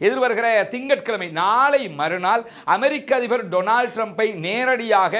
எதிர்வருகிற திங்கட்கிழமை நாளை மறுநாள் அமெரிக்க அதிபர் டொனால்ட் ட்ரம்ப்பை நேரடியாக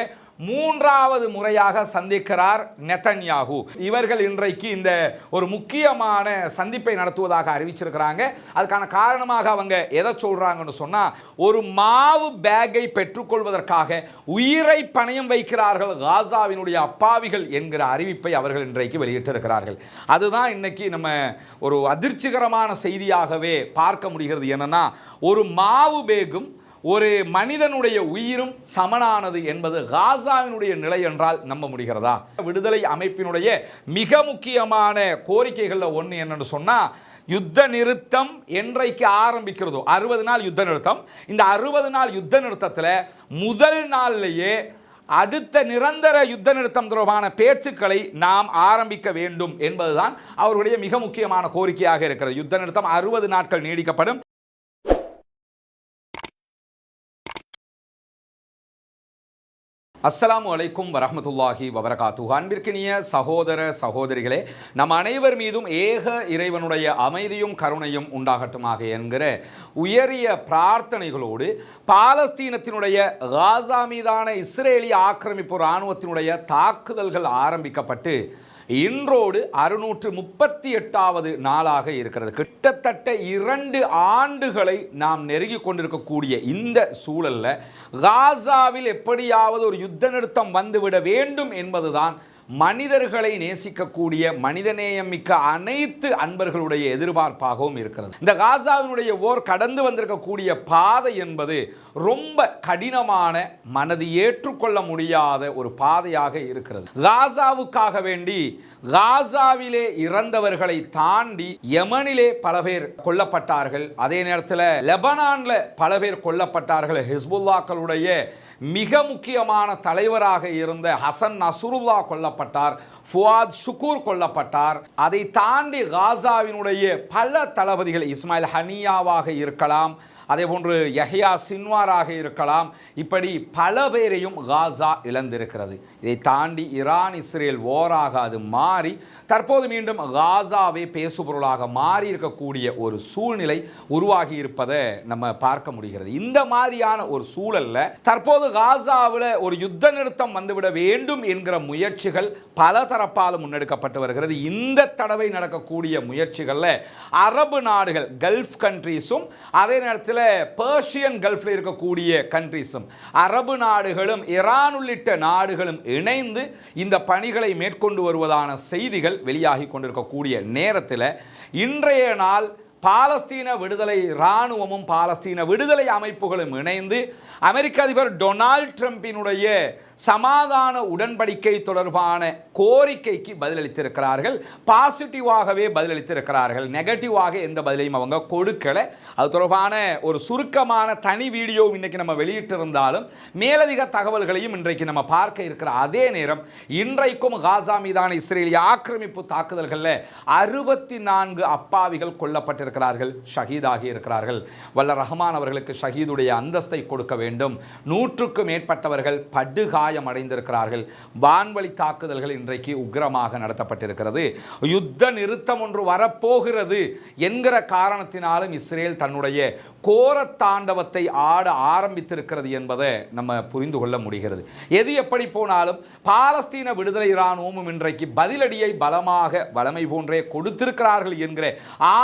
மூன்றாவது முறையாக சந்திக்கிறார் நெத்தன்யாகு. இவர்கள் இன்றைக்கு இந்த ஒரு முக்கியமான சந்திப்பை நடத்துவதாக அறிவிச்சிருக்கிறாங்க. அதுக்கான காரணமாக அவங்க எதை சொல்றாங்கன்னு சொன்னா ஒரு மாவு பேக்கை பெற்றுக்கொள்வதற்காக உயிரை பணயம் வைக்கிறார்கள் காசாவினுடைய அப்பாவிகள் என்கிற அறிவிப்பை அவர்கள் இன்றைக்கு வெளியிட்டிருக்கிறார்கள். அதுதான் இன்னைக்கு நம்ம ஒரு அதிர்ச்சிகரமான செய்தியாகவே பார்க்க முடிகிறது. என்னன்னா ஒரு மாவு பேகும் ஒரு மனிதனுடைய உயிரும் சமனானது என்பது காசாவினுடைய நிலை என்றால் நம்ப முடிகிறதா? விடுதலை அமைப்பினுடைய மிக முக்கியமான கோரிக்கைகளில் ஒன்று என்னன்னு சொன்னால் யுத்த நிறுத்தம் என்றைக்கு ஆரம்பிக்கிறதோ அறுபது நாள் யுத்த நிறுத்தம் இந்த அறுபது நாள் யுத்த நிறுத்தத்தில் முதல் நாள்லேயே அடுத்த நிரந்தர யுத்த நிறுத்தம் தொடர்பான பேச்சுக்களை நாம் ஆரம்பிக்க வேண்டும் என்பதுதான் அவருடைய மிக முக்கியமான கோரிக்கையாக இருக்கிறது. யுத்த நிறுத்தம் அறுபது நாட்கள் நீடிக்கப்படும். அஸ்லாம் அலைக்கும் வரமத்துல்லாஹி வபரகாத்து அன்பிற்கினிய சகோதர சகோதரிகளே நம் அனைவர் மீதும் ஏக இறைவனுடைய அமைதியும் கருணையும் உண்டாகட்டுமாக என்கிற உயரிய பிரார்த்தனைகளோடு பாலஸ்தீனத்தினுடைய காசா மீதான இஸ்ரேலிய ஆக்கிரமிப்பு இராணுவத்தினுடைய தாக்குதல்கள் ஆரம்பிக்கப்பட்டு இன்றோடு அறுநூற்று முப்பத்தி எட்டாவது நாளாக இருக்கிறது. கிட்டத்தட்ட இரண்டு ஆண்டுகளை நாம் நெருங்கி கொண்டிருக்கக்கூடிய இந்த சூழல்ல காசாவில் எப்படியாவது ஒரு யுத்த நிறுத்தம் வந்துவிட வேண்டும் என்பதுதான் மனிதர்களை நேசிக்கக்கூடிய மனிதநேயம் மிக்க அனைத்து அன்பர்களுடைய எதிர்பார்ப்பாகவும் இருக்கிறது. இந்த காசாவினுடைய ஓர் கடந்து வந்திருக்கக்கூடிய பாதை என்பது ரொம்ப கடினமான மனது ஏற்றுக்கொள்ள முடியாத ஒரு பாதையாக இருக்கிறது. காசாவுக்காக வேண்டி காசாவிலே இறந்தவர்களை தாண்டி யமனிலே பல பேர் கொல்லப்பட்டார்கள். அதே நேரத்தில் லெபனான்ல பல பேர் கொல்லப்பட்டார்கள். ஹிஸ்புல்லாக்களுடைய மிக முக்கியமான தலைவராக இருந்த ஹசன் நசுருல்லா கொல்லப்பட்டார் ஃபுவாத் ஷுக்கூர் கொல்லப்பட்டார். அதை தாண்டி காசாவினுடைய பல தளபதிகள் இஸ்மாயில் ஹனியாவாக இருக்கலாம் அதே போன்று யஹ்யா சின்வாராக இருக்கலாம். இப்படி பல பேரையும் காசா இழந்திருக்கிறது. இதை தாண்டி ஈரான் இஸ்ரேல் ஓராக அது மாறி தற்போது மீண்டும் காசாவே பேசுபொருளாக மாறி இருக்கக்கூடிய ஒரு சூழ்நிலை உருவாகி இருப்பதை நம்ம பார்க்க முடிகிறது. இந்த மாதிரியான ஒரு சூழல்ல தற்போது காசாவில் ஒரு யுத்த நிறுத்தம் வந்துவிட வேண்டும் என்கிற முயற்சிகள் பல தரப்பாலும் முன்னெடுக்கப்பட்டு வருகிறது. இந்த தடவை நடக்கக்கூடிய முயற்சிகளில் அரபு நாடுகள் கல்ஃப் கண்ட்ரீஸும் அதே நேரத்தில் பேர்ஷியன் கல்ஃபில் இருக்கக்கூடிய கண்ட்ரீஸும் அரபு நாடுகளும் ஈரான் உள்ளிட்ட நாடுகளும் இணைந்து இந்த பணிகளை மேற்கொண்டு வருவதான செய்திகள் வெளியாகி கொண்டிருக்கக்கூடிய நேரத்தில் இன்றைய நாள் பாலஸ்தீன விடுதலை இராணுவமும் பாலஸ்தீன விடுதலை அமைப்புகளும் இணைந்து அமெரிக்க அதிபர் டொனால்ட் ட்ரம்பினுடைய சமாதான உடன்படிக்கை தொடர்பான கோரிக்கைக்கு பதிலளித்திருக்கிறார்கள். பாசிட்டிவாகவே பதிலளித்திருக்கிறார்கள். நெகட்டிவாக எந்த பதிலையும் அவங்க கொடுக்கலை. அது தொடர்பான ஒரு சுருக்கமான தனி வீடியோ இன்னைக்கு நம்ம வெளியிட்டிருந்தாலும் மேலதிக தகவல்களையும் இன்றைக்கு நம்ம பார்க்க இருக்கிற அதே நேரம் இன்றைக்கும் காசா மீதான இஸ்ரேலிய ஆக்கிரமிப்பு தாக்குதல்களில் அறுபத்தி நான்கு அப்பாவிகள் கொல்லப்பட்டிருக்கிறார்கள் ஷஹீதாகி இருக்கிறார்கள். வல்ல ரஹமான் அவர்களுக்கு ஷஹீதுடைய அந்தஸ்தை கொடுக்க வேண்டும். நூற்றுக்கும் மேற்பட்டவர்கள் காயம் அடைந்திருக்கிறார்கள் வான்வழி தாக்குதல்கள் இன்றைக்கு உக்ரமாக நடத்தப்பட்டிருக்கிறது. யுத்த நிறுத்தம் ஒன்று வரப்போகிறது என்கிற காரணத்தினாலும் இஸ்ரேல் தன்னுடைய கோர தாண்டவத்தை ஆட ஆரம்பித்திருக்கிறது என்பதை நம்ம புரிந்து கொள்ள முடிகிறது. எது எப்படி போனாலும் பாலஸ்தீன விடுதலை இராணுவமும் இன்றைக்கு பதிலடியை பலமாக வளமை போன்றே கொடுத்திருக்கிறார்கள் என்கிற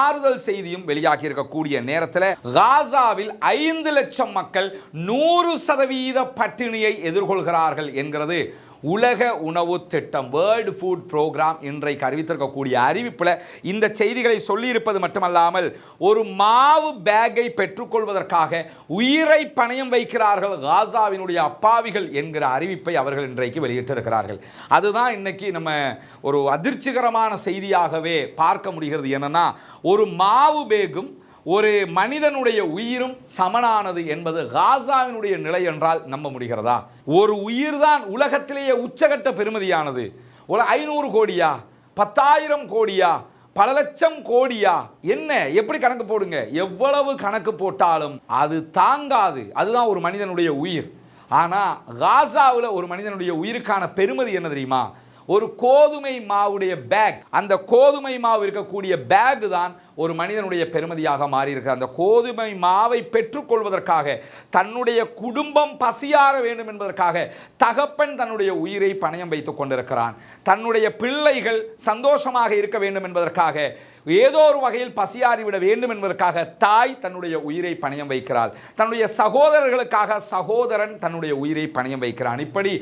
ஆறுதல் செய்தியும் வெளியாகி இருக்கக்கூடிய நேரத்தில் காசாவில் ஐந்து லட்சம் மக்கள் நூறு சதவீத பட்டினியை எதிர்கொள்கிறார்கள். என்கிறது உலக உணவு திட்டம் வேர்ல்டு ஃபுட் ப்ரோக்ராம் இன்றைக்கு அறிவித்திருக்கக்கூடிய அறிவிப்பில் இந்த செய்திகளை சொல்லியிருப்பது மட்டுமல்லாமல் ஒரு மாவு பேக்கை பெற்றுக்கொள்வதற்காக உயிரை பணயம் வைக்கிறார்கள் காசாவினுடைய அப்பாவிகள் என்கிற அறிவிப்பை அவர்கள் இன்றைக்கு வெளியிட்டிருக்கிறார்கள். அதுதான் இன்னைக்கு நம்ம ஒரு அதிர்ச்சிகரமான செய்தியாகவே பார்க்க முடிகிறது. என்னன்னா ஒரு மாவு பேகும் ஒரு மனிதனுடைய உயிரும் சமனானது என்பது காசாவினுடைய நிலை என்றால் நம்ப முடிகிறதா? ஒரு உயிர் தான் உலகத்திலேயே உச்சகட்ட பெருமதியானது. ஒரு ஐநூறு கோடியா? பத்தாயிரம் கோடியா? பல லட்சம் கோடியா? என்ன? எப்படி கணக்கு போடுங்க? எவ்வளவு கணக்கு போட்டாலும் அது தாங்காது. அதுதான் ஒரு மனிதனுடைய உயிர். ஆனால் காசாவில் ஒரு மனிதனுடைய உயிருக்கான பெருமதி என்ன தெரியுமா? ஒரு கோதுமை மாவுடைய பேக் அந்த கோதுமை மாவு இருக்கக்கூடிய பேக் தான் ஒரு மனிதனுடைய பெருமதியாக மாறியிருக்கு அந்த கோதுமை மாவை பெற்றுக்கொள்வதற்காக தன்னுடைய குடும்பம் பசியார வேண்டும் என்பதற்காக தகப்பன் தன்னுடைய உயிரை பணயம் வைத்துக் கொண்டிருக்கிறான். தன்னுடைய பிள்ளைகள் சந்தோஷமாக இருக்க வேண்டும் என்பதற்காக ஏதோ ஒரு வகையில் பசியாறிவிட வேண்டும் என்பதற்காக தாய் தன்னுடைய உயிரை பணயம் வைக்கிறாள். தன்னுடைய சகோதரர்களுக்காக சகோதரன் தன்னுடைய உயிரை பணயம் வைக்கிறான். இப்படி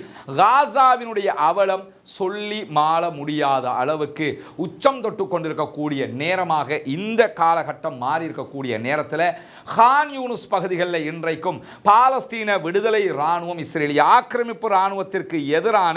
காசாவினுடைய அவலம் சொல்லி மாள முடியாத அளவுக்கு உச்சம் தொட்டு கொண்டிருக்கக்கூடிய நேரமாக இந்த இந்த காலகட்டம் மாறி இருக்கக்கூடிய நேரத்தில் ஹான் யூனுஸ் பகுதிகளில் இன்றைக்கும் பாலஸ்தீன விடுதலை இராணுவம் இஸ்ரேலிய ஆக்கிரமிப்பு இராணுவத்திற்கு எதிரான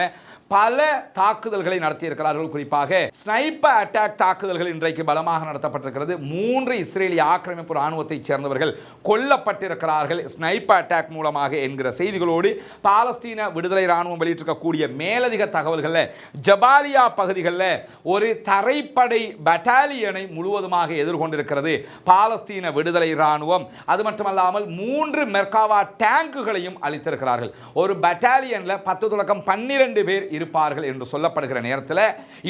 பல தாக்குதல்களை நடத்தியிருக்கிறார்கள். குறிப்பாக ஸ்னைப்பர் அட்டாக் தாக்குதல்கள் இன்றைக்கு பலமாக நடத்தப்பட்டிருக்கிறது. மூன்று இஸ்ரேலிய ஆக்கிரமிப்பு இராணுவத்தைச் சேர்ந்தவர்கள் கொல்லப்பட்டிருக்கிறார்கள். ஸ்னைப்பர் அட்டாக் மூலமாக என்கிற செய்திகளோடு பாலஸ்தீன விடுதலை இராணுவம் வெளியிட்டிருக்கக்கூடிய மேலதிக தகவல்களில் ஜபாலியா பகுதிகளில் ஒரு தரைப்படை பட்டாலியனை முழுவதுமாக எதிர்கொண்டிருக்கிறது பாலஸ்தீன விடுதலை இராணுவம். அது மட்டுமல்லாமல் மூன்று மெர்காவா டேங்குகளையும் அளித்திருக்கிறார்கள். ஒரு பட்டாலியனில் பத்து தொடக்கம் பன்னிரண்டு பேர் இருப்பார்கள் என்று சொல்லப்படுகிற நேரத்தில்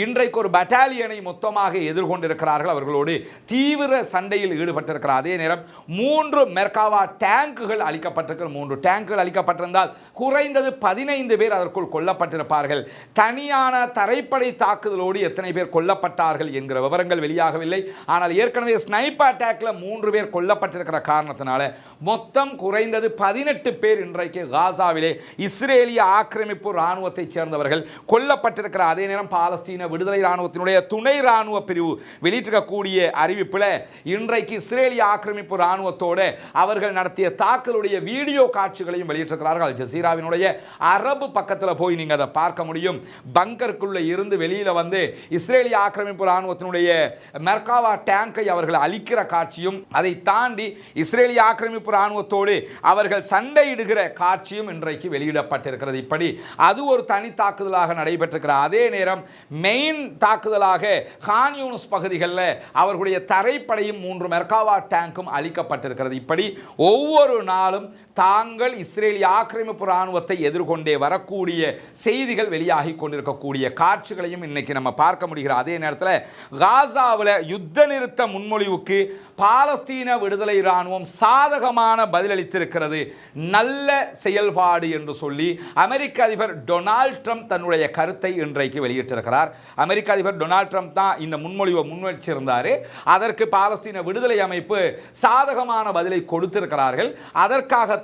இன்றைக்கு ஒரு பட்டாலியனை மொத்தமாக எதிர்கொண்டிருக்கிறார்கள் அவர்களோடு தீவிர சண்டையில் ஈடுபட்டிருக்கிறார் அதே நேரம் மூன்று மெர்காவா டேங்குகள் அளிக்கப்பட்டிருக்கிற மூன்று டேங்குகள் அளிக்கப்பட்டிருந்தால் குறைந்தது பதினைந்து பேர் அதற்குள் கொல்லப்பட்டிருப்பார்கள். தனியான தரைப்படை தாக்குதலோடு எத்தனை பேர் கொல்லப்பட்டார்கள் என்கிற விவரங்கள் வெளியாகவில்லை. ஆனால் ஏற்கனவே ஸ்னைப்பர் அட்டாக்ல மூன்று பேர் கொல்லப்பட்டிருக்கிற காரணத்தினால மொத்தம் குறைந்தது பதினெட்டு பேர் இன்றைக்கு காசாவிலே இஸ்ரேலிய ஆக்கிரமிப்பு இராணுவத்தைச் சேர்ந்தவர்கள் கொல்லப்பட்டிருக்கிற அதே நேரம் பாலஸ்தீன விடுதலை இராணுவத்தினுடைய துணை இராணுவ பிரிவு வெளியிட்டிருக்கக்கூடிய அறிவிப்பில் இன்றைக்கு இஸ்ரேலிய ஆக்கிரமிப்பு இராணுவத்தோடு அவர்கள் நடத்திய தாக்கலுடைய வீடியோ காட்சிகளையும் வெளியிட்டிருக்கிறார்கள். அல் ஜசீராவினுடைய அரபு பக்கத்தில் போய் நீங்கள் அதை பார்க்க முடியும். பங்கருக்குள்ள இருந்து வெளியில் வந்து இஸ்ரேலிய ஆக்கிரமிப்பு இராணுவத்தினுடைய மெர்காவா டேங்கை அவர்கள் அழிக்கிற காட்சியும் அதை தாண்டி இஸ்ரேலிய ஆக்கிரமிப்பு இராணுவத்தோடு அவர்கள் சண்டையிடுகிற காட்சியும் இன்றைக்கு வெளியிடப்பட்டிருக்கிறது. இப்படி அது ஒரு தனி தாக்குதலாக நடைபெற்றிருக்கிற அதே நேரம் மெயின் தாக்குதலாக ஹான்யூனஸ் பகுதிகளில் அவர்களுடைய தரைப்படையும் மூன்று மெர்காவா டேங்கும் அளிக்கப்பட்டிருக்கிறது இப்படி ஒவ்வொரு நாளும் தாங்கள் இஸ்ரேலிய ஆக்கிரமிப்பு இராணுவத்தை எதிர்கொண்டே வரக்கூடிய செய்திகள் வெளியாகி கொண்டிருக்கக்கூடிய காட்சிகளையும் இன்னைக்கு நம்ம பார்க்க முடிகிற அதே நேரத்தில் காசாவில் யுத்த நிறுத்த முன்மொழிவுக்கு பாலஸ்தீன விடுதலை இராணுவம் சாதகமான பதிலளித்திருக்கிறது. நல்ல செயல்பாடு என்று சொல்லி அமெரிக்க அதிபர் டொனால்ட் ட்ரம்ப் தன்னுடைய கருத்தை இன்றைக்கு வெளியிட்டிருக்கிறார். அமெரிக்க அதிபர் டொனால்ட் ட்ரம்ப் தான் இந்த முன்மொழிவை முன்வச்சிருந்தார். அதற்கு பாலஸ்தீன விடுதலை அமைப்பு சாதகமான பதிலை கொடுத்திருக்கிறார்கள்.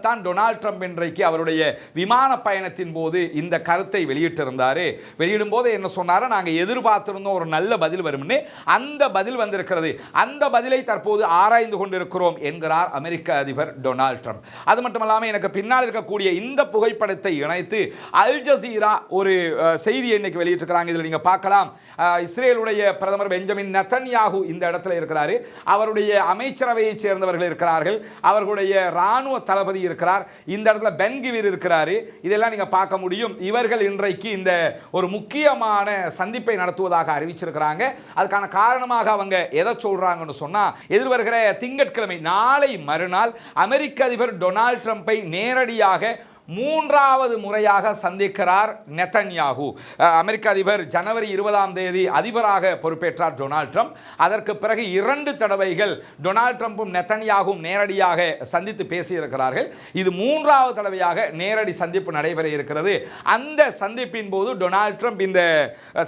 தான் டொனால்ட் ட்ரம்ப் இன்றைக்கு அவருடைய விமான பயணத்தின் போது இந்த கருத்தை வெளியிட்டிருந்தார். வெளியிடும் போது என்ன சொன்னாரோ? நாங்கள் எதிர்பார்த்திருந்தோம் ஒரு நல்ல பதில் வரும்னு. அந்த பதில் வந்திருக்கிறது. அந்த பதிலை தற்போது ஆராய்ந்து கொண்டிருக்கிறோம் என்கிறார் அமெரிக்க அதிபர் டொனால்ட் ட்ரம்ப். அது மட்டுமல்லாமல் எனக்கு பின்னால் இருக்கக்கூடிய இந்த புகைப்படத்தை இணைத்து அல் ஜசீரா ஒரு செய்தி செய்தியை இன்னைக்கு வெளியிட்டிருக்கிறாங்க. இதில் நீங்கள் பார்க்கலாம். இஸ்ரேலுடைய பிரதமர் பெஞ்சமின் நத்தன்யாகு இந்த இடத்துல இருக்கிறாரு. அவருடைய அமைச்சரவையைச் சேர்ந்தவர்கள் இருக்கிறார்கள். அவர்களுடைய ராணுவ தளபதி இருக்கிறார். இந்த இடத்துல பென்கிவீர் இருக்கிறாரு. இதெல்லாம் நீங்க பார்க்க முடியும். இவர்கள் இன்றைக்கு இந்த ஒரு முக்கியமான சந்திப்பை நடத்துவதாக அறிவிச்சிருக்கிறாங்க. அதுக்கான காரணமாக அவங்க எதை சொல்றாங்கன்னு சொன்னா எதிர்வருகிற திங்கட்கிழமை நாளை மறுநாள் அமெரிக்க அதிபர் டொனால்ட் ட்ரம்ப்பை நேரடியாக மூன்றாவது முறையாக சந்திக்கிறார் நெத்தன்யாகு. அமெரிக்க அதிபர் ஜனவரி இருபதாம் தேதி அதிபராக பொறுப்பேற்றார் டொனால்ட் ட்ரம்ப். அதற்கு பிறகு இரண்டு தடவைகள் டொனால்ட் ட்ரம்ப்பும் நெத்தன்யாகும் நேரடியாக சந்தித்து பேசியிருக்கிறார்கள். இது மூன்றாவது தடவையாக நேரடி சந்திப்பு நடைபெற இருக்கிறது. அந்த சந்திப்பின் போது டொனால்ட் ட்ரம்ப் இந்த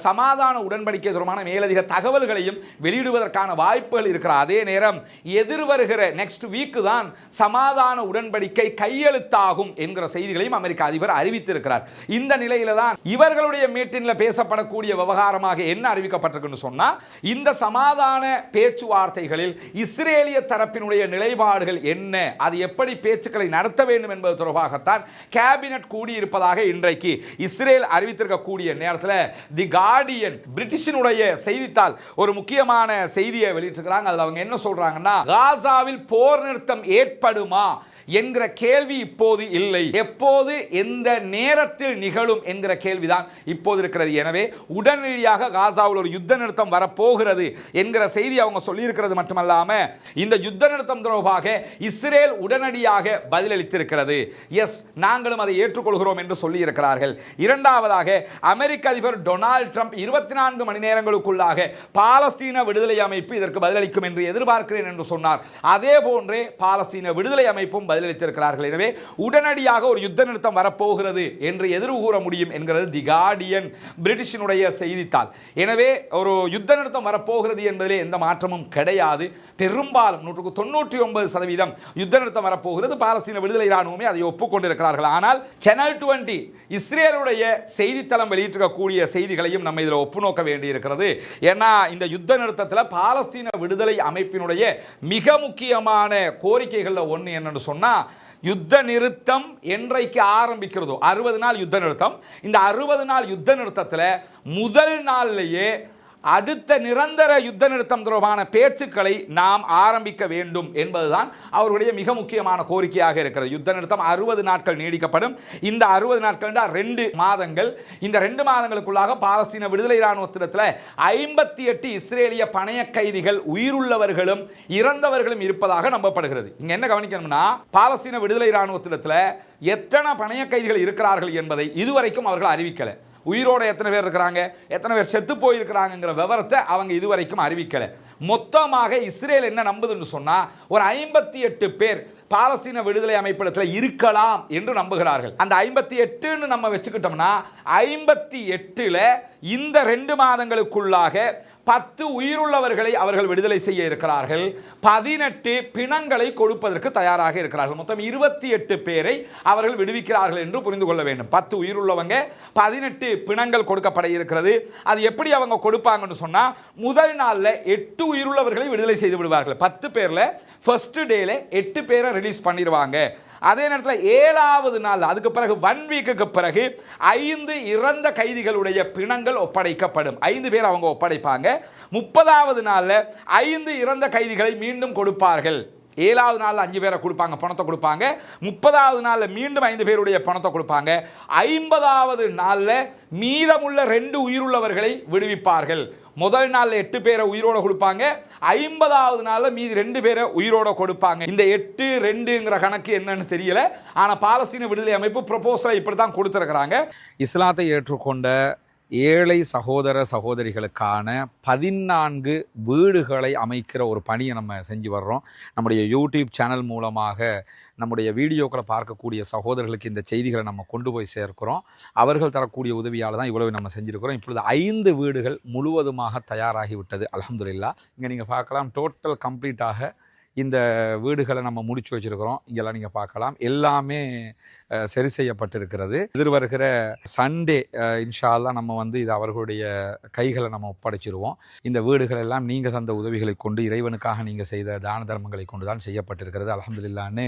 சமாதான உடன்படிக்கை தொடர்பான மேலதிக தகவல்களையும் வெளியிடுவதற்கான வாய்ப்புகள் இருக்கிற அதே நேரம் எதிர்வருகிற நெக்ஸ்ட் வீக்கு தான் சமாதான உடன்படிக்கை கையெழுத்தாகும் என்கிற செய்திகளையும் அமெரிக்க அதிபர் அறிவித்திருக்கிறார். இந்த நிலையில தான் இவர்களுடைய மீட்டிங்கில் பேசப்படக்கூடிய விவகாரமாக என்ன அறிவிக்கப்பட்டிருக்குன்னு சொன்னா இந்த சமாதான பேச்சுவார்த்தைகளில் இஸ்ரேலிய தரப்பினுடைய நிலைப்பாடுகள் என்ன அது எப்படி பேச்சுக்களை நடத்த வேண்டும் என்பது தொடர்பாகத்தான் கேபினட் கூடியிருப்பதாக இன்றைக்கு இஸ்ரேல் அறிவித்திருக்கக்கூடிய நேரத்தில் தி கார்டியன் பிரிட்டிஷினுடைய செய்தித்தாள் ஒரு முக்கியமான செய்தியை வெளியிட்டிருக்கிறாங்க. அதில் அவங்க என்ன சொல்றாங்கன்னா காசாவில் போர் நிறுத்தம் ஏற்படுமா என்கிற கேள்வி இப்போது இல்லை. எப்போது எந்த நேரத்தில் நிகழும் என்கிற கேள்விதான் இப்போது இருக்கிறது. எனவே உடனடியாக காசாவில் ஒரு யுத்த நிறுத்தம் வரப்போகிறது என்கிற செய்தி அவங்க சொல்லியிருக்கிறது மட்டுமல்லாம இந்த யுத்த நிறுத்தம் தொடர்பாக இஸ்ரேல் உடனடியாக பதிலளித்திருக்கிறது. எஸ் நாங்களும் அதை ஏற்றுக்கொள்கிறோம் என்று சொல்லியிருக்கிறார்கள். இரண்டாவதாக அமெரிக்க அதிபர் டொனால்ட் ட்ரம்ப் இருபத்தி நான்கு மணி நேரங்களுக்குள்ளாக பாலஸ்தீன விடுதலை அமைப்பு இதற்கு பதிலளிக்கும் என்று எதிர்பார்க்கிறேன் என்று சொன்னார். அதே போன்றே பாலஸ்தீன விடுதலை அமைப்பும் பதிலளித்திருக்கிறார்கள். எனவே உடனடியாக ஒரு யுத்த நிறுத்தம் வரப்போகிறது என்று எதிர்வு கூற முடியும் என்கிறது தி கார்டியன் பிரிட்டிஷினுடைய செய்தித்தாள். எனவே ஒரு யுத்த நிறுத்தம் வரப்போகிறது என்பதிலே எந்த மாற்றமும் கிடையாது. பெரும்பாலும் நூற்றுக்கு தொண்ணூற்றி ஒன்பது சதவீதம் யுத்த நிறுத்தம் வரப்போகிறது. பாலஸ்தீன விடுதலை இராணுவமே அதை ஒப்புக்கொண்டிருக்கிறார்கள். ஆனால் சேனல் டுவெண்ட்டி இஸ்ரேலுடைய செய்தித்தளம் வெளியிட்டிருக்கக்கூடிய செய்திகளையும் நம்ம இதில் ஒப்புநோக்க வேண்டியிருக்கிறது. ஏன்னா இந்த யுத்த நிறுத்தத்தில் பாலஸ்தீன விடுதலை அமைப்பினுடைய மிக முக்கியமான கோரிக்கைகளில் ஒன்று என்னன்னு சொன்னால் யுத்த நிறுத்தம் என்றைக்கு ஆரம்பிக்கிறதோ அறுபது நாள் யுத்த நிறுத்தம் இந்த அறுபது நாள் யுத்த நிறுத்தத்தில் முதல் நாள்லேயே அடுத்த நிரந்தர யுத்த நிறுத்தம் தொடர்பான பேச்சுக்களை நாம் ஆரம்பிக்க வேண்டும் என்பதுதான் அவருடைய மிக முக்கியமான கோரிக்கையாக இருக்கிறது. யுத்த நிறுத்தம் அறுபது நாட்கள் நீடிக்கப்படும். இந்த அறுபது நாட்கள் ரெண்டு மாதங்கள். இந்த ரெண்டு மாதங்களுக்குள்ளாக பாலஸ்தீன விடுதலை இராணுவத்திடத்தில் ஐம்பத்தி எட்டு இஸ்ரேலிய பணைய கைதிகள் உயிருள்ளவர்களும் இறந்தவர்களும் இருப்பதாக நம்பப்படுகிறது. இங்க என்ன கவனிக்கணும்னா பாலஸ்தீன விடுதலை இராணுவத்திடத்தில் எத்தனை பணைய கைதிகள் இருக்கிறார்கள் என்பதை இதுவரைக்கும் அவர்கள் அறிவிக்கலை. உயிரோட எத்தனை பேர் இருக்கிறாங்க? எத்தனை பேர் செத்து போயிருக்கிறாங்கங்கிற விவரத்தை அவங்க இதுவரைக்கும் அறிவிக்கலை. மொத்தமாக இஸ்ரேல் என்ன நம்புதுன்னு சொன்னால் ஒரு ஐம்பத்தி எட்டு பேர் பாலஸ்தீன விடுதலை அமைப்பிடத்தில் இருக்கலாம் என்று நம்புகிறார்கள். அந்த ஐம்பத்தி எட்டுன்னு நம்ம வச்சுக்கிட்டோம்னா ஐம்பத்தி எட்டில் இந்த ரெண்டு மாதங்களுக்குள்ளாக பத்து உயிருள்ளவர்களை அவர்கள் விடுதலை செய்ய இருக்கிறார்கள். பதினெட்டு பிணங்களை கொடுப்பதற்கு தயாராக இருக்கிறார்கள். மொத்தம் இருபத்தி எட்டு பேரை அவர்கள் விடுவிக்கிறார்கள் என்று புரிந்து கொள்ள வேண்டும். பத்து உயிருள்ளவங்க பதினெட்டு பிணங்கள் கொடுக்கப்பட இருக்கிறது. அது எப்படி அவங்க கொடுப்பாங்கன்னு சொன்னால் முதல் நாளில் எட்டு உயிருள்ளவர்களை விடுதலை செய்து விடுவார்கள். பத்து பேரில் ஃபஸ்ட்டு டேல எட்டு பேரை ரிலீஸ் பண்ணிடுவாங்க. அதே நேரத்தில் ஏழாவது நாள் அதுக்கு பிறகு ஒன் வீக்குக்கு பிறகு ஐந்து இறந்த கைதிகளுடைய பிணங்கள் ஒப்படைக்கப்படும். ஐந்து பேர் அவங்க ஒப்படைப்பாங்க. முப்பதாவது நாளில் ஐந்து இறந்த கைதிகளை மீண்டும் கொடுப்பார்கள். ஏழாவது நாளில் அஞ்சு பேரை கொடுப்பாங்க பணத்தை கொடுப்பாங்க. முப்பதாவது நாளில் மீண்டும் ஐந்து பேருடைய பணத்தை கொடுப்பாங்க. ஐம்பதாவது நாளில் மீதமுள்ள ரெண்டு உயிருள்ளவர்களை விடுவிப்பார்கள். முதல் நாளில் எட்டு பேரை உயிரோட கொடுப்பாங்க. ஐம்பதாவது நாளில் மீதி ரெண்டு பேரை உயிரோட கொடுப்பாங்க. இந்த எட்டு ரெண்டுங்கிற கணக்கு என்னன்னு தெரியல. ஆனால் பாலஸ்தீன விடுதலை அமைப்பு ப்ரொபோசலை இப்படி தான் கொடுத்துருக்குறாங்க. இஸ்லாத்தை ஏற்றுக்கொண்ட ஏழை சகோதர சகோதரிகளுக்கான பதினான்கு வீடுகளை அமைக்கிற ஒரு பணியை நம்ம செஞ்சு வர்றோம். நம்முடைய யூடியூப் சேனல் மூலமாக நம்முடைய வீடியோக்களை பார்க்கக்கூடிய சகோதரர்களுக்கு இந்த செய்திகளை நம்ம கொண்டு போய் சேர்க்கிறோம். அவர்கள் தரக்கூடிய உதவியால் தான் இவ்வளவு நம்ம செஞ்சுருக்கிறோம். இப்பொழுது ஐந்து வீடுகள் முழுவதுமாக தயாராகிவிட்டது. அலமதுல்லா இங்கே நீங்கள் பார்க்கலாம். டோட்டல் கம்ப்ளீட்டாக இந்த வீடுகளை நம்ம முடிச்சு வச்சுருக்கிறோம். இங்கெல்லாம் நீங்கள் பார்க்கலாம். எல்லாமே சரி செய்யப்பட்டிருக்கிறது. எதிர்வருகிற சண்டே இன்ஷால்லா நம்ம வந்து இது அவர்களுடைய கைகளை நம்ம ஒப்படைச்சிருவோம். இந்த வீடுகள் எல்லாம் நீங்கள் தந்த உதவிகளை கொண்டு இறைவனுக்காக நீங்கள் செய்த தான தர்மங்களை கொண்டு தான் செய்யப்பட்டிருக்கிறது. அலமதுல்லான்னு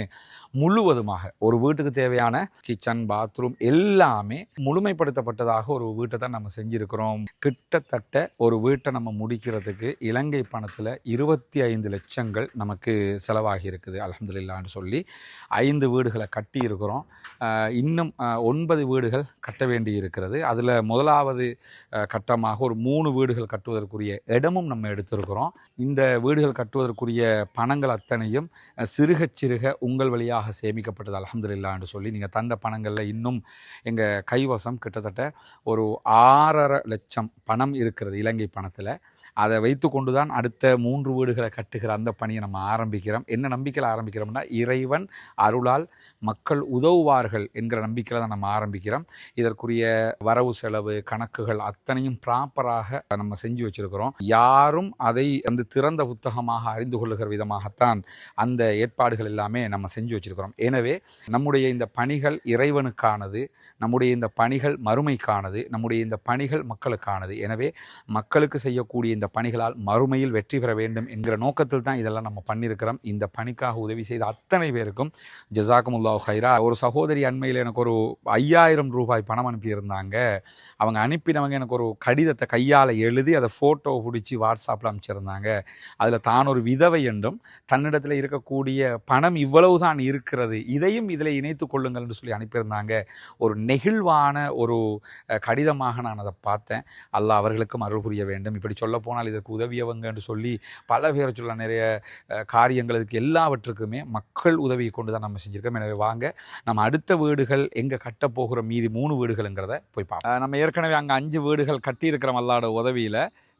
முழுவதுமாக ஒரு வீட்டுக்கு தேவையான கிச்சன் பாத்ரூம் எல்லாமே முழுமைப்படுத்தப்பட்டதாக ஒரு வீட்டை தான் நம்ம செஞ்சுருக்கிறோம். கிட்டத்தட்ட ஒரு வீட்டை நம்ம முடிக்கிறதுக்கு இலங்கை பணத்தில் இருபத்தி ஐந்து லட்சங்கள் நமக்கு செலவாகி இருக்குது அலமதுல்லான்னு சொல்லி ஐந்து வீடுகளை கட்டி இருக்கிறோம் இன்னும் ஒன்பது வீடுகள் கட்ட வேண்டி இருக்கிறது அதில் முதலாவது கட்டமாக ஒரு மூணு வீடுகள் கட்டுவதற்குரிய இடமும் நம்ம எடுத்திருக்கிறோம். இந்த வீடுகள் கட்டுவதற்குரிய பணங்கள் அத்தனையும் சிறுக சிறுக உங்கள் வழியாக சேமிக்கப்பட்டது அலமதுல்லான்னு சொல்லி நீங்கள் தந்த பணங்களில் இன்னும் எங்கள் கைவசம் கிட்டத்தட்ட ஒரு ஆறரை லட்சம் பணம் இருக்கிறது இலங்கை பணத்தில். அதை வைத்து கொண்டு தான் அடுத்த மூன்று வீடுகளை கட்டுகிற அந்த பணியை நம்ம ஆரம்பிக்கிறோம். என்ன நம்பிக்கையில் ஆரம்பிக்கிறோம்னா இறைவன் அருளால் மக்கள் உதவுவார்கள் என்கிற நம்பிக்கையில் தான் நம்ம ஆரம்பிக்கிறோம். இதற்குரிய வரவு செலவு கணக்குகள் அத்தனையும் ப்ராப்பராக நம்ம செஞ்சு வச்சிருக்கிறோம். யாரும் அதை வந்து திறந்த புத்தகமாக அறிந்து கொள்ளுகிற விதமாகத்தான் அந்த ஏற்பாடுகள் எல்லாமே நம்ம செஞ்சு வச்சிருக்கிறோம். எனவே நம்முடைய இந்த பணிகள் இறைவனுக்கானது நம்முடைய இந்த பணிகள் மறுமைக்கானது நம்முடைய இந்த பணிகள் மக்களுக்கானது. எனவே மக்களுக்கு செய்யக்கூடிய இந்த பணிகளால் மறுமையில் வெற்றி பெற வேண்டும் என்கிற நோக்கத்தில் தான் இதெல்லாம் நம்ம பண்ணியிருக்கிறோம். இந்த பணிக்காக உதவி செய்த அத்தனை பேருக்கும் ஜசாக்குமுல்லாஹ் ஹைரா ஒரு சகோதரி அண்மையில் எனக்கு ஒரு ஐயாயிரம் ரூபாய் பணம் அனுப்பியிருந்தாங்க. அவங்க அனுப்பினவங்க எனக்கு ஒரு கடிதத்தை கையால் எழுதி அதை ஃபோட்டோ பிடிச்சி வாட்ஸ்அப்பில் அனுப்பிச்சிருந்தாங்க அதில் தான் ஒரு விதவை என்றும் தன்னிடத்தில் இருக்கக்கூடிய பணம் இவ்வளவு தான் இருக்கிறது இதையும் இதில் இணைத்து கொள்ளுங்கள் என்று சொல்லி அனுப்பியிருந்தாங்க. ஒரு நெகிழ்வான ஒரு கடிதமாக நான் அதை பார்த்தேன். அல்லாஹ் அவர்களுக்கும் அருள் புரிய வேண்டும். இப்படி சொல்ல போனால் இதற்கு உதவியவங்க என்று சொல்லி பல பேரை சொல்ல நிறைய காரியங்கள் இதுக்கு எல்லாவற்றுக்குமே மக்கள் உதவியை கொண்டு தான் நம்ம செஞ்சுருக்கோம். எனவே வாங்க நம்ம அடுத்த வீடுகள் எங்கே கட்டப்போகிற மீதி மூணு வீடுகள்ங்கிறத போய் பார்ப்போம். நம்ம ஏற்கனவே அங்கே அஞ்சு வீடுகள் கட்டியிருக்கிறோம் அல்லாட உதவியில்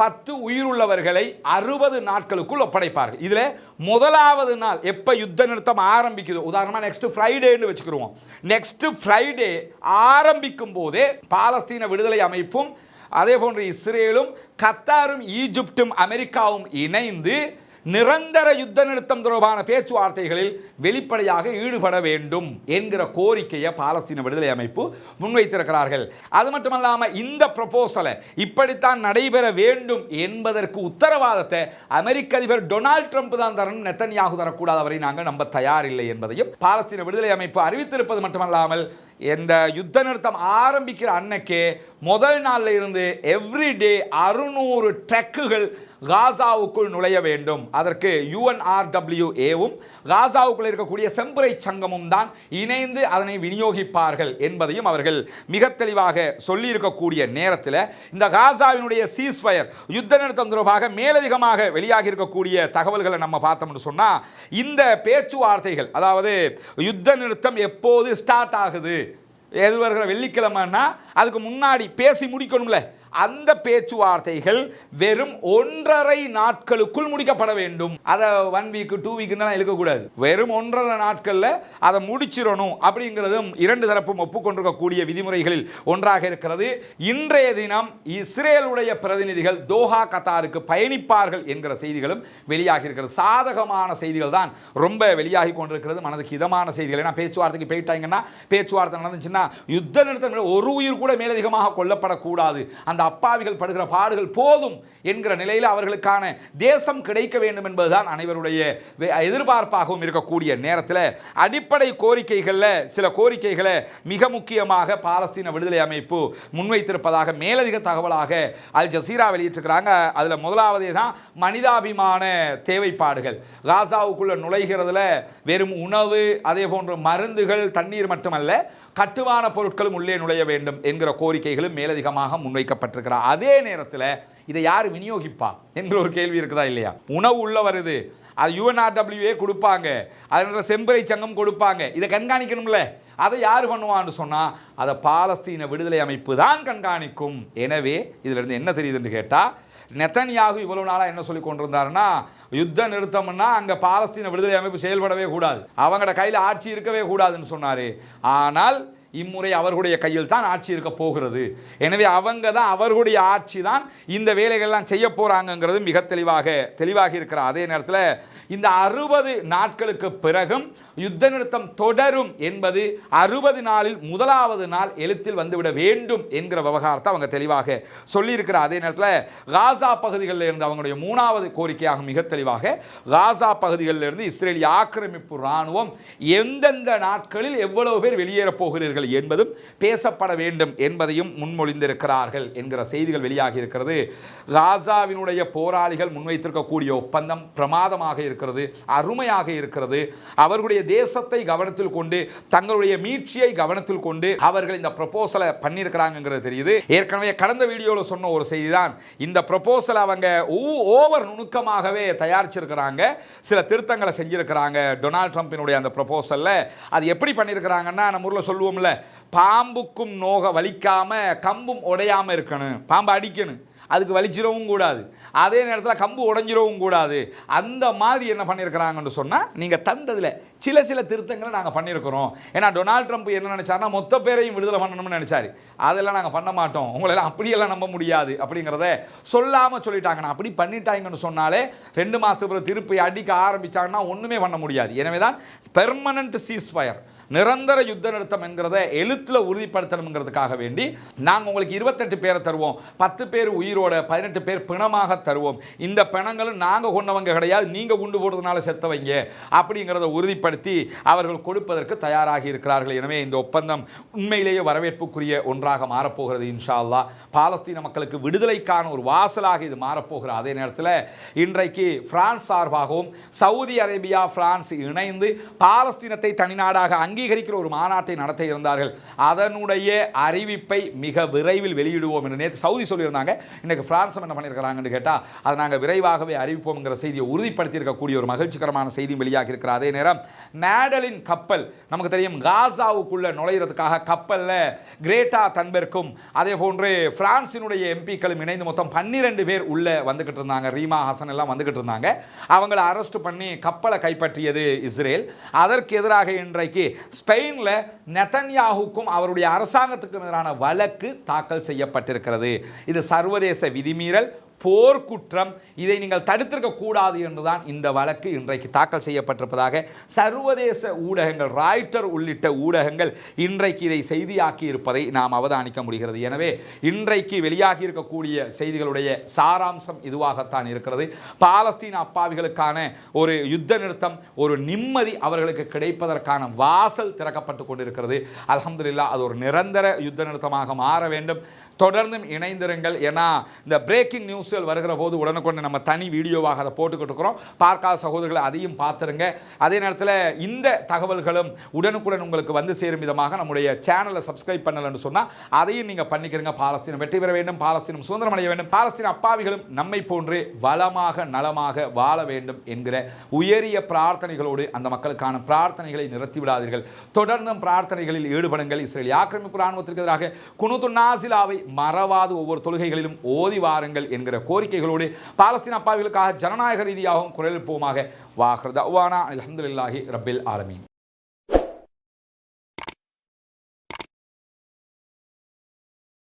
பத்து உயிருள்ளவர்களை அறுபது நாட்களுக்குள் ஒப்படைப்பார்கள். இதில் முதலாவது நாள் எப்போ யுத்த நிறுத்தம் ஆரம்பிக்குதோ உதாரணமாக நெக்ஸ்ட் ஃப்ரைடேன்னு வச்சுக்கிருவோம். நெக்ஸ்ட் ஃப்ரைடே ஆரம்பிக்கும் போதே பாலஸ்தீன விடுதலை அமைப்பும் அதே போன்று இஸ்ரேலும் கத்தாரும் ஈஜிப்டும் அமெரிக்காவும் இணைந்து நிரந்தர யுத்த நிறுத்தம் தொடர்பான பேச்சுவார்த்தைகளில் வெளிப்படையாக ஈடுபட வேண்டும் என்கிற கோரிக்கையை பாலஸ்தீன விடுதலை அமைப்பு முன்வைத்திருக்கிறார்கள். அது மட்டுமல்லாமல் இந்த ப்ரொபோசலை இப்படித்தான் நடைபெற வேண்டும் என்பதற்கு உத்தரவாதத்தை அமெரிக்க அதிபர் டொனால்ட் ட்ரம்ப் தான் தரணும். நெத்தன்யாகு தரக்கூடாது அவரை நாங்கள் நம்ப தயாரில்லை என்பதையும் பாலஸ்தீன விடுதலை அமைப்பு அறிவித்திருப்பது மட்டுமல்லாமல் இந்த யுத்த நிறுத்தம் ஆரம்பிக்கிற அன்னைக்கே முதல் நாளில் இருந்து எவ்ரிடே அறுநூறு ட்ரக்குகள் காசாவுக்குள் நுழைய வேண்டும். அதற்கு யுஎன்ஆர்டபிள்யூஏவும் காசாவுக்குள் இருக்கக்கூடிய செம்புரை சங்கமும் தான் இணைந்து அதனை விநியோகிப்பார்கள் என்பதையும் அவர்கள் மிக தெளிவாக சொல்லியிருக்கக்கூடிய நேரத்தில் இந்த காசாவினுடைய சீஸ்ஃபயர் யுத்த நிறுத்தம் தொடர்பாக மேலதிகமாக வெளியாகி இருக்கக்கூடிய தகவல்களை நம்ம பார்த்தோம்னு சொன்னால் இந்த பேச்சுவார்த்தைகள் அதாவது யுத்த நிறுத்தம் எப்போது ஸ்டார்ட் ஆகுது? எதிர்வருகிற வெள்ளிக்கிழமைன்னா அதுக்கு முன்னாடி பேசி முடிக்கணும்ல. அந்த பேச்சுவார்த்தைகள் வெறும் ஒன்றரை நாட்களுக்குள் முடிக்கப்பட வேண்டும். அதை ஒன் வீக் டூ வீக்குன்னு இருக்கக்கூடாது வெறும் ஒன்றரை நாட்களில் அதை முடிச்சிடணும் அப்படிங்கிறதும் இரண்டு தரப்பும் ஒப்புக்கொண்டிருக்கக்கூடிய விதிமுறைகளில் ஒன்றாக இருக்கிறது. இன்றைய தினம் இஸ்ரேலுடைய பிரதிநிதிகள் தோஹா கத்தாருக்கு பயணிப்பார்கள் என்கிற செய்திகளும் வெளியாகி இருக்கிறது. சாதகமான செய்திகள் தான் ரொம்ப வெளியாகி கொண்டிருக்கிறது. மனதுக்கு இதமான செய்திகள். ஏன்னா பேச்சுவார்த்தைக்கு போயிட்டாங்கன்னா பேச்சுவார்த்தை நடந்துச்சுன்னா யுத்த நிறுத்தம் ஒரு உயிர் கூட மேலதிகமாக கொல்லப்படக்கூடாது. அந்த அப்பாவிகள் படுகிற பாடுகள் போதும் என்கிற நிலையில் அவர்களுக்கான தேசம் கிடைக்க வேண்டும் என்பதுதான் அனைவருடைய எதிர்பார்ப்பாகவும் இருக்கக்கூடிய நேரத்தில் அடிப்படை கோரிக்கைகளில் சில கோரிக்கைகளை மிக முக்கியமாக பாலஸ்தீன விடுதலை அமைப்பு முன்வைத்திருப்பதாக மேலதிக தகவலாக அல் ஜசீரா வெளியிட்டிருக்கிறாங்க. அதில் முதலாவதே தான் மனிதாபிமான தேவைப்பாடுகள். காசாவுக்குள்ளே நுழைகிறதுல வெறும் உணவு அதே போன்ற மருந்துகள் தண்ணீர் மட்டுமல்ல கட்டுமான பொருட்களும் உள்ளே நுழைய வேண்டும் என்கிற கோரிக்கைகளும் மேலதிகமாக முன்வைக்கப்பட்டிருக்கிறார் அதே நேரத்தில் இதை யார் விநியோகிப்பா என்கிற ஒரு கேள்வி இருக்குதா இல்லையா? உணவு உள்ள வருது அது யுஎன்ஆர்டபிள்யூஏ கொடுப்பாங்க. அதனால செம்பரை சங்கம் கொடுப்பாங்க. இதை கண்காணிக்கணும்ல. அதை யார் பண்ணுவான்னு சொன்னால் அதை பாலஸ்தீன விடுதலை அமைப்பு தான் கண்காணிக்கும். எனவே இதிலிருந்து என்ன தெரியுதுன்னு கேட்டால் நெத்தன்யாகு இவ்வளவு நாளாக என்ன சொல்லி கொண்டிருந்தாருன்னா யுத்த நிறுத்தம்னா அங்கே பாலஸ்தீன விடுதலை அமைப்பு செயல்படவே கூடாது. அவங்களோட கையில் ஆட்சி இருக்கவே கூடாதுன்னு சொன்னார். ஆனால் இம்முறை அவர்களுடைய கையில் தான் ஆட்சி இருக்க போகிறது. எனவே அவங்க தான் அவர்களுடைய ஆட்சி தான் இந்த வேலைகள்லாம் செய்ய போகிறாங்கங்கிறது மிக தெளிவாக தெளிவாக இருக்கிற அதே நேரத்தில் இந்த அறுபது நாட்களுக்கு பிறகும் யுத்த நிறுத்தம் தொடரும் என்பது அறுபது நாளில் முதலாவது நாள் எழுத்தில் வந்துவிட வேண்டும் என்கிற விவகாரத்தை அவங்க தெளிவாக சொல்லியிருக்கிற அதே நேரத்தில் காசா பகுதிகளில் இருந்து அவங்களுடைய மூணாவது கோரிக்கையாக மிக தெளிவாக காசா பகுதிகளில் இருந்து இஸ்ரேலிய ஆக்கிரமிப்பு இராணுவம் எந்தெந்த நாட்களில் எவ்வளவு பேர் வெளியேறப் போகிறீர்கள் என்பதும் பேசப்பட வேண்டும் என்பதையும் முன்மொழிந்திருக்கிறார்கள் என்கிற செய்திகள் வெளியாகி இருக்கிறது காசாவினுடைய போராளிகள் முன்வைத்திருக்கக்கூடிய ஒப்பந்தம் பிரமாதமாக இருக்கிறது அருமையாக இருக்கிறது. அவர்களுடைய தேசத்தை கவனத்தில் கொண்டு தங்களுடைய மீட்சியை கவனத்தில் கொண்டு அவர்கள் இந்த ப்ரொபோசலை பண்ணியிருக்கிறாங்கிறது தெரியுது. ஏற்கனவே கடந்த வீடியோவில் சொன்ன ஒரு செய்தி தான் இந்த ப்ரப்போசலை அவங்க ஓவர் நுணுக்கமாகவே தயாரிச்சிருக்கிறாங்க. சில திருத்தங்களை செஞ்சிருக்கிறாங்க. டொனால்ட் ட்ரம்ப்பினுடைய அந்த ப்ரப்போசலில் அது எப்படி பண்ணியிருக்கிறாங்கன்னா நம்ம ஊரில் சொல்லுவோம்ல பாம்புக்கும் நோக வலிக்காம கம்பும் உடையாமல் இருக்கணும். பாம்பு அடிக்கணும். அதுக்கு வலிச்சிடவும் கூடாது. அதே நேரத்தில் கம்பு உடஞ்சிடவும் கூடாது. அந்த மாதிரி என்ன பண்ணியிருக்கிறாங்கன்னு சொன்னால் நீங்கள் தந்ததில் சில சில திருத்தங்களை நாங்கள் பண்ணியிருக்கிறோம். ஏன்னா டொனால்ட் ட்ரம்ப் என்ன நினச்சார்னா மொத்த பேரையும் விடுதலை பண்ணணும்னு நினச்சாரு. அதெல்லாம் நாங்கள் பண்ண மாட்டோம். உங்களெல்லாம் அப்படியெல்லாம் நம்ப முடியாது அப்படிங்கிறத சொல்லாமல் சொல்லிட்டாங்க. நான் அப்படி பண்ணிட்டாங்கன்னு சொன்னாலே ரெண்டு மாதத்துக்கு பிறகு திருப்பி அடிக்க ஆரம்பிச்சாங்கன்னா ஒன்றுமே பண்ண முடியாது. எனவே தான் பெர்மனண்ட் சீஸ் ஃபயர் நிரந்தர யுத்த நிறுத்தம் என்கிறத எழுத்தில் உறுதிப்படுத்தணுங்கிறதுக்காக வேண்டி நாங்கள் உங்களுக்கு இருபத்தெட்டு பேரை தருவோம். பத்து பேர் உயிரோட பதினெட்டு பேர் பிணமாக தருவோம். இந்த பிணங்களும் நாங்கள் கொண்டவங்க கிடையாது நீங்கள் குண்டு போடுறதுனால செத்தவங்க அப்படிங்கிறத உறுதிப்படுத்தி அவர்கள் கொடுப்பதற்கு தயாராகி இருக்கிறார்கள். எனவே இந்த ஒப்பந்தம் உண்மையிலேயே வரவேற்புக்குரிய ஒன்றாக மாறப்போகிறது இன்ஷா அல்லா பாலஸ்தீன மக்களுக்கு விடுதலைக்கான ஒரு வாசலாக இது மாறப்போகிற அதே நேரத்தில் இன்றைக்கு பிரான்ஸ் சார்பாகவும் சவுதி அரேபியா பிரான்ஸ் இணைந்து பாலஸ்தீனத்தை தனிநாடாக அங்கீகரிக்கிற ஒரு மாநாட்டை நடத்த இருந்தார்கள். அதனுடைய அறிவிப்பை மிக விரைவில் வெளியிடுவோம் என்று நேற்று சவுதி சொல்லியிருந்தாங்க. இன்றைக்கு பிரான்ஸ் என்ன பண்ணியிருக்கிறாங்கன்னு கேட்டால் அதை நாங்கள் விரைவாகவே அறிவிப்போம்ங்கிற செய்தியை உறுதிப்படுத்தியிருக்கக்கூடிய ஒரு மகிழ்ச்சிகரமான செய்தியும் வெளியாகி இருக்கிற அதே நேரம் மேடலின் கப்பல் நமக்கு தெரியும் காசாவுக்குள்ளே நுழையிறதுக்காக கப்பலில் கிரேட்டா தன்பெர்க்கும் அதே போன்று பிரான்சினுடைய எம்பிக்களும் இணைந்து மொத்தம் பன்னிரெண்டு பேர் உள்ளே வந்துக்கிட்டு இருந்தாங்க. ரீமா ஹசன் எல்லாம் வந்துக்கிட்டு இருந்தாங்க. அவங்கள அரெஸ்ட் பண்ணி கப்பலை கைப்பற்றியது இஸ்ரேல். அதற்கு எதிராக இன்றைக்கு ஸ்பெயினில் நெதன்யாகுக்கும் அவருடைய அரசாங்கத்துக்கும் எதிரான வழக்கு தாக்கல் செய்யப்பட்டிருக்கிறது. இது சர்வதேச விதிமீறல் போர்க்குற்றம். இதை நீங்கள் தடுத்திருக்க கூடாது என்றுதான் இந்த வழக்கு இன்றைக்கு தாக்கல் செய்யப்பட்டிருப்பதாக சர்வதேச ஊடகங்கள் ராய்ட்டர் உள்ளிட்ட ஊடகங்கள் இன்றைக்கு இதை செய்தியாக்கி இருப்பதை நாம் அவதானிக்க முடிகிறது. எனவே இன்றைக்கு வெளியாகி இருக்கக்கூடிய செய்திகளுடைய சாராம்சம் இதுவாகத்தான் இருக்கிறது. பாலஸ்தீன் அப்பாவிகளுக்கான ஒரு யுத்த நிறுத்தம் ஒரு நிம்மதி அவர்களுக்கு கிடைப்பதற்கான வாசல் திறக்கப்பட்டு கொண்டிருக்கிறது. அலமதுல்லா அது ஒரு நிரந்தர யுத்த நிறுத்தமாக மாற வேண்டும். தொடர்ந்தும் இணைந்திருங்கள். ஏன்னா இந்த பிரேக்கிங் நியூஸ்கள் வருகிற போது உடனுக்குடன் நம்ம தனி வீடியோவாக அதை போட்டுக்கிட்டு இருக்கிறோம். பார்க்காத சகோதரர்கள் அதையும் பார்த்துருங்க. அதே நேரத்தில் இந்த தகவல்களும் உடனுக்குடன் உங்களுக்கு வந்து சேரும் விதமாக நம்முடைய சேனலை சப்ஸ்கிரைப் பண்ணலன்னு சொன்னால் அதையும் நீங்கள் பண்ணிக்கிறங்க. பாலஸ்தீனம் வெற்றி பெற வேண்டும் பாலஸ்தீனம் சுதந்திரம் அடைய வேண்டும். பாலஸ்தீன அப்பாவிகளும் நம்மை போன்று வளமாக நலமாக வாழ வேண்டும் என்கிற உயரிய பிரார்த்தனைகளோடு அந்த மக்களுக்கான பிரார்த்தனைகளை நிறுத்திவிடாதீர்கள் தொடர்ந்தும் பிரார்த்தனைகளில் ஈடுபடுங்கள். இஸ்ரேல் ஆக்கிரமிப்பு ராணுவத்திற்கு எதிராக குனுத்து நாசிலாவை மறவாது ஒவ்வொரு தொழுகைகளிலும் ஓதி வாருங்கள் என்கிற கோரிக்கைகளோடு பாலஸ்தீன அப்பாவிகளுக்காக ஜனநாயக ரீதியாகவும் குரல் எழுப்புவோமாக. வாஹ்ரதவானா அலமதுல்லாஹி ரபில் ஆலமீன்.